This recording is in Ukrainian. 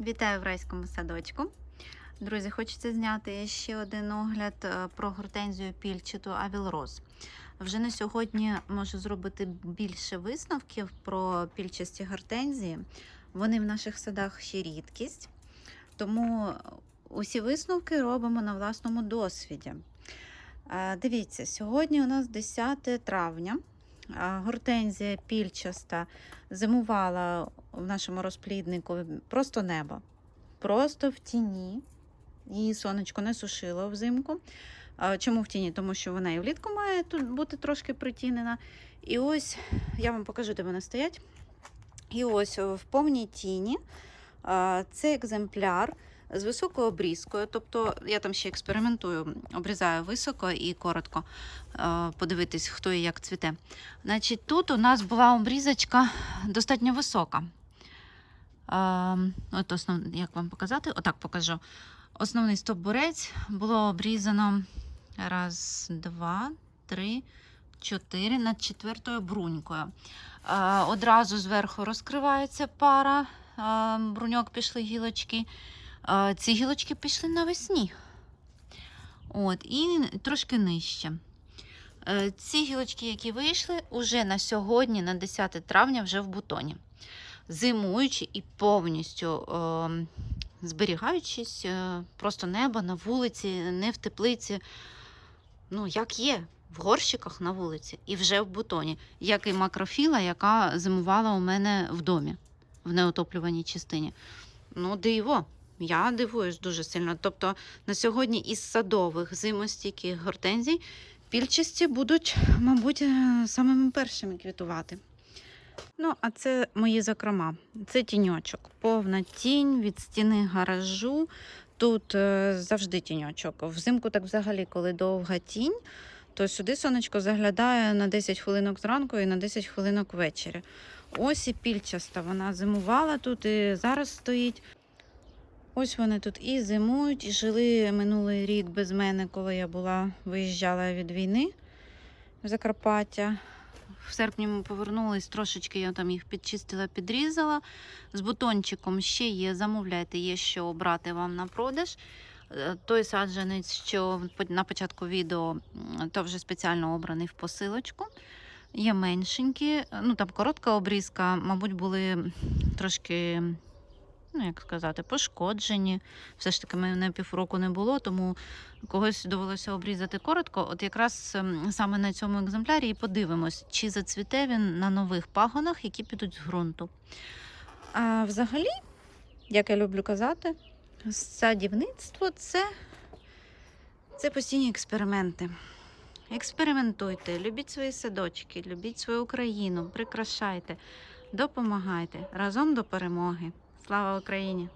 Вітаю в райському садочку. Друзі, хочеться зняти ще один огляд е, про гортензію пільчату Авіл Роз. Вже на сьогодні можу зробити більше висновків про пільчасті гортензії. Вони в наших садах ще рідкість, тому усі висновки робимо на власному досвіді. Е, Дивіться, сьогодні у нас 10 травня. Е, Гортензія пільчаста зимувала в нашому розпліднику просто небо. Просто в тіні. Її сонечко не сушило взимку. Чому в тіні? Тому що вона і влітку має тут бути трошки притінена. І ось я вам покажу, де вони стоять. І ось в повній тіні це екземпляр з високою обрізкою. Тобто я там ще експериментую, обрізаю високо і коротко, подивитись, хто і як цвіте. Значить, тут у нас була обрізочка достатньо висока. А, от основ... Як вам показати? Отак покажу. Основний стовбурець було обрізано раз, два, три, чотири над четвертою брунькою. А, одразу зверху розкривається пара, а, бруньок пішли гілочки. А, ці гілочки пішли навесні. От, і трошки нижче. Е, Ці гілочки, які вийшли, уже на сьогодні, на 10 травня, вже в бутоні. Зимуючи і повністю е, зберігаючись, е, просто небо на вулиці, не в теплиці. Ну, як є, в горщиках на вулиці і вже в бутоні, як і макрофіла, яка зимувала у мене в домі, в неотоплюваній частині. Ну, диво. Я дивуюсь дуже сильно. Тобто на сьогодні із садових зимостійких гортензій пільчасті будуть, мабуть, е, самими першими квітувати. Ну, а це мої закрома. Це тіньочок. Повна тінь від стіни гаражу. Тут е, завжди тіньочок. Взимку, так взагалі, коли довга тінь, то сюди сонечко заглядає на 10 хвилинок зранку і на 10 хвилинок ввечері. Ось і пільчаста. Вона зимувала тут і зараз стоїть. Ось вони тут і зимують, і жили минулий рік без мене, коли я була, виїжджала від війни в Закарпаття. В серпні ми повернулись, трошечки я там їх підчистила, підрізала. З бутончиком ще є, замовляйте, є що обрати вам на продаж. Е, Той саджанець, що на початку відео, то вже спеціально обраний в посилочку. Є меншенькі, ну там коротка обрізка, мабуть, були трошки, ну як сказати, пошкоджені. Все ж таки, мене півроку не було, тому когось довелося обрізати коротко. От якраз ем, саме на цьому екземплярі і подивимось, чи зацвіте він на нових пагонах, які підуть з ґрунту. А взагалі, як я люблю казати, садівництво це, це постійні експерименти. Експериментуйте, любіть свої садочки, любіть свою Україну, прикрашайте, допомагайте разом до перемоги. Слава Україні!